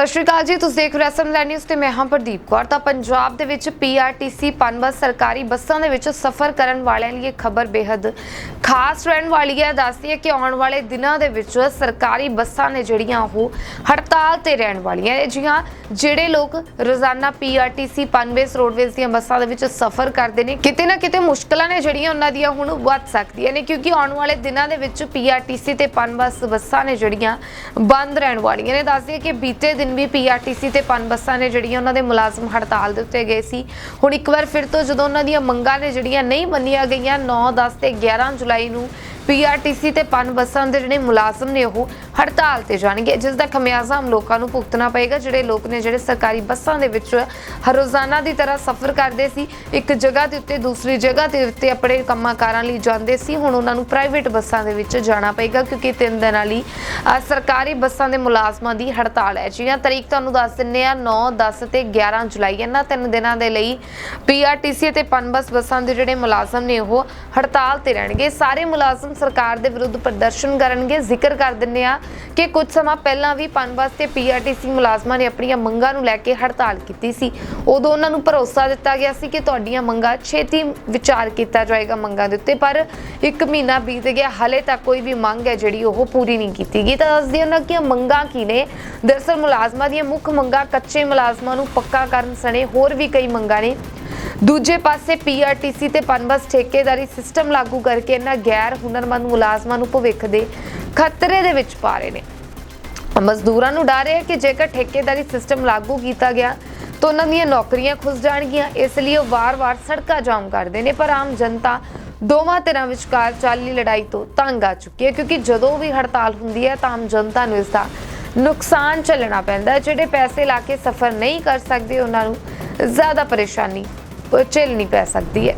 ਸਤਿ ਸ਼੍ਰੀ ਅਕਾਲ ਜੀ, ਤੁਸੀਂ ਦੇਖ ਰਹੇ ਹੋ ਸਮਲੈਂਡ ਨਿਊਜ਼ ਤੇ ਮੈਂ ਹਾਂ ਪ੍ਰਦੀਪ ਕੌਰ। ਤਾਂ ਪੰਜਾਬ ਦੇ ਵਿੱਚ ਪੀਆਰਟੀਸੀ ਪਨਬਸ ਸਰਕਾਰੀ ਬੱਸਾਂ ਦੇ ਵਿੱਚ ਸਫ਼ਰ ਕਰਨ ਵਾਲਿਆਂ ਲਈ ਇਹ ਖਬਰ ਬੇहद ਖਾਸ ਰਹਿਣ ਵਾਲੀ ਹੈ। ਦੱਸਦੀ ਹੈ ਕਿ ਆਉਣ ਵਾਲੇ ਦਿਨਾਂ ਦੇ ਵਿੱਚ ਸਰਕਾਰੀ ਬੱਸਾਂ ਨੇ ਜਿਹੜੀਆਂ ਉਹ ਹੜਤਾਲ ਤੇ ਰਹਿਣ ਵਾਲੀਆਂ ਨੇ। ਜੀ ਜਿਹੜੇ ਲੋਕ ਰੋਜ਼ਾਨਾ ਪੀਆਰਟੀਸੀ ਪਨਬਸ ਰੋਡਵੇਜ਼ ਦੀਆਂ ਬੱਸਾਂ ਦੇ ਵਿੱਚ ਸਫ਼ਰ ਕਰਦੇ ਨੇ, ਕਿਤੇ ਨਾ ਕਿਤੇ ਮੁਸ਼ਕਲਾਂ ਨੇ ਜਿਹੜੀਆਂ ਉਹਨਾਂ ਦੀਆਂ ਹੁਣ ਵੱਧ ਸਕਦੀਆਂ ਨੇ, ਕਿਉਂਕਿ ਆਉਣ ਵਾਲੇ ਦਿਨਾਂ ਦੇ ਵਿੱਚ ਪੀਆਰਟੀਸੀ ਤੇ ਪਨਬਸ ਬੱਸਾਂ ਨੇ ਜਿਹੜੀਆਂ ਬੰਦ ਰਹਿਣ ਵਾਲੀਆਂ ਨੇ। ਦੱਸਦੀ ਹੈ ਕਿ ਬੀਤੇ ਦਿਨ ਵੀ ਪੀਆਰਟੀਸੀ ਤੇ ਪਨ ਬੱਸਾਂ ਨੇ ਜਿਹੜੀਆਂ ਉਹਨਾਂ ਦੇ ਮੁਲਾਜ਼ਮ ਹੜਤਾਲ ਦੇ ਉੱਤੇ ਗਏ ਸੀ। ਹੁਣ ਇੱਕ ਵਾਰ ਫਿਰ ਤੋਂ ਜਦੋਂ ਉਹਨਾਂ ਦੀਆਂ ਮੰਗਾਂ ਨੇ ਜਿਹੜੀਆਂ ਨਹੀਂ ਮੰਨੀਆਂ ਗਈਆਂ 9 10 ਤੇ 11 ਜੁਲਾਈ ਨੂੰ ਪੀਆਰਟੀਸੀ ਤੇ ਪਨ ਬੱਸਾਂ ਦੇ ਜਿਹੜੇ ਮੁਲਾਜ਼ਮ ਨੇ ਉਹ ਹੜਤਾਲ ਤੇ ਜਾਣਗੇ। ਜਿਸ ਦਾ ਖਮਿਆਜ਼ਾ ਆਮ ਲੋਕਾਂ ਨੂੰ ਭੁਗਤਣਾ ਪਏਗਾ। ਜਿਹੜੇ ਲੋਕ ਨੇ ਜਿਹੜੇ ਸਰਕਾਰੀ ਬੱਸਾਂ ਦੇ ਵਿੱਚ ਹਰ ਰੋਜ਼ਾਨਾ ਦੀ ਤਰ੍ਹਾਂ ਸਫ਼ਰ ਕਰਦੇ ਸੀ ਇੱਕ ਜਗ੍ਹਾ ਦੇ ਉੱਤੇ ਦੂਸਰੀ ਜਗ੍ਹਾ ਦੇ ਉੱਤੇ ਆਪਣੇ ਕੰਮਾਂ ਕਾਰਾਂ ਲਈ ਜਾਂਦੇ ਸੀ ਹੁਣ ਉਹਨਾਂ ਨੂੰ ਪ੍ਰਾਈਵੇਟ ਬੱਸਾਂ ਦੇ ਵਿੱਚ ਜਾਣਾ ਪਏਗਾ ਕਿਉਂਕਿ ਤਿੰਨ ਦਿਨਾਂ ਲਈ ਅ, ਸਰਕਾਰੀ ਬੱਸਾਂ ਦੇ ਮੁਲਾਜ਼ਮਾਂ ਦੀ ਹੜਤਾਲ ਹੈ। ਜੀਆਂ ਤਰੀਕ ਤੁਹਾਨੂੰ ਦੱਸ ਦਿੰਨੇ ਆ 9 10 ਤੇ 11 ਜੁਲਾਈ। ਇਹਨਾਂ ਤਿੰਨ ਦਿਨਾਂ ਦੇ ਲਈ ਪੀਆਰਟੀਸੀ ਤੇ ਪਨਬਸ ਬੱਸਾਂ ਦੇ ਜਿਹੜੇ ਮੁਲਾਜ਼ਮ ਨੇ ਉਹ ਹੜਤਾਲ ਤੇ ਰਹਿਣਗੇ। ਸਾਰੇ ਮੁਲਾਜ਼ਮ ਸਰਕਾਰ ਦੇ ਵਿਰੁੱਧ ਪ੍ਰਦਰਸ਼ਨ ਕਰਨਗੇ। ਜ਼ਿਕਰ ਕਰ ਦਿੰਨੇ ਆ ਕਿ ਕੁਝ ਸਮਾਂ ਪਹਿਲਾਂ ਵੀ ਪਨਬਸ ਤੇ ਪੀਆਰਟੀਸੀ ਮੁਲਾਜ਼ਮਾਂ ਨੇ ਆਪਣੀਆਂ ਮੰਗਾਂ ਨੂੰ ਲੈ ਕੇ ਹੜਤਾਲ ਕੀਤੀ ਸੀ। ਉਦੋਂ ਉਹਨਾਂ ਨੂੰ ਭਰੋਸਾ ਦਿੱਤਾ ਗਿਆ ਸੀ ਕਿ ਤੁਹਾਡੀਆਂ ਮੰਗਾਂ ਛੇਤੀ ਵਿਚਾਰ ਕੀਤਾ ਜਾਏਗਾ ਮੰਗਾਂ ਦੇ ਉੱਤੇ, ਪਰ ਇੱਕ ਮਹੀਨਾ ਬੀਤ ਗਿਆ। ਹਲੇ ਤੱਕ ਕੋਈ ਵੀ ਮੰਗ ਹੈ ਜਿਹੜੀ ਉਹ ਪੂਰੀ ਨਹੀਂ ਕੀਤੀ ਗਈ। ਤਾਂ ਦੱਸਦੇ ਉਹਨਾਂ ਕਿ ਮੰਗਾਂ ਕੀ ਨੇ। ਦਰਸਲ ਮੁਲਾਜ਼ਮਾਂ ਦੀਆਂ ਮੁੱਖ ਮੰਗਾਂ ਕੱਚੇ ਮੁਲਾਜ਼ਮਾਂ ਨੂੰ ਪੱਕਾ ਕਰਨ ਸਣੇ ਹੋਰ ਵੀ ਕਈ ਮੰਗਾਂ ਨੇ। ਦੂਜੇ ਪਾਸੇ ਪੀਆਰਟੀਸੀ ਤੇ ਪਨਬਸ ਠੇਕੇਦਾਰੀ ਸਿਸਟਮ ਲਾਗੂ ਕਰਕੇ ਇਹਨਾਂ ਗੈਰ ਹੁਨਰਮੰਦ ਮੁਲਾਜ਼ਮਾਂ ਨੂੰ ਭਵਿੱਖ ਦੇ ਖਤਰੇ ਦੇ ਵਿੱਚ ਪਾ ਰਹੇ ਨੇ। ਮਜ਼ਦੂਰਾਂ ਨੂੰ ਡਰ ਹੈ ਕਿ ਜੇਕਰ ਠੇਕੇਦਾਰੀ ਸਿਸਟਮ ਲਾਗੂ ਕੀਤਾ ਗਿਆ ਤਾਂ ਉਹਨਾਂ ਦੀਆਂ ਨੌਕਰੀਆਂ ਖੁੱਸ ਜਾਣਗੀਆਂ, ਇਸ ਲਈ ਉਹ ਵਾਰ-ਵਾਰ ਸੜਕਾਂ ਜਾਮ ਕਰਦੇ ਨੇ। ਪਰ ਆਮ ਜਨਤਾ ਦੋਵਾਂ ਧਿਰਾਂ ਵਿਚਕਾਰ ਚੱਲੀ ਲੜਾਈ ਤੋਂ ਤੰਗ ਆ ਚੁੱਕੀ ਹੈ ਕਿਉਂਕਿ ਜਦੋਂ ਵੀ ਹੜਤਾਲ ਹੁੰਦੀ ਹੈ ਤਾਂ ਆਮ ਜਨਤਾ ਨੂੰ ਇਸ ਦਾ ਨੁਕਸਾਨ ਝੱਲਣਾ ਪੈਂਦਾ ਹੈ। ਜਿਹੜੇ ਪੈਸੇ ਲਾ ਕੇ ਸਫ਼ਰ ਨਹੀਂ ਕਰ ਸਕਦੇ, ਉਹਨਾਂ ਨੂੰ ਜ਼ਿਆਦਾ ਪਰੇਸ਼ਾਨੀ ਝੇਲਣੀ ਪੈ ਸਕਦੀ ਹੈ।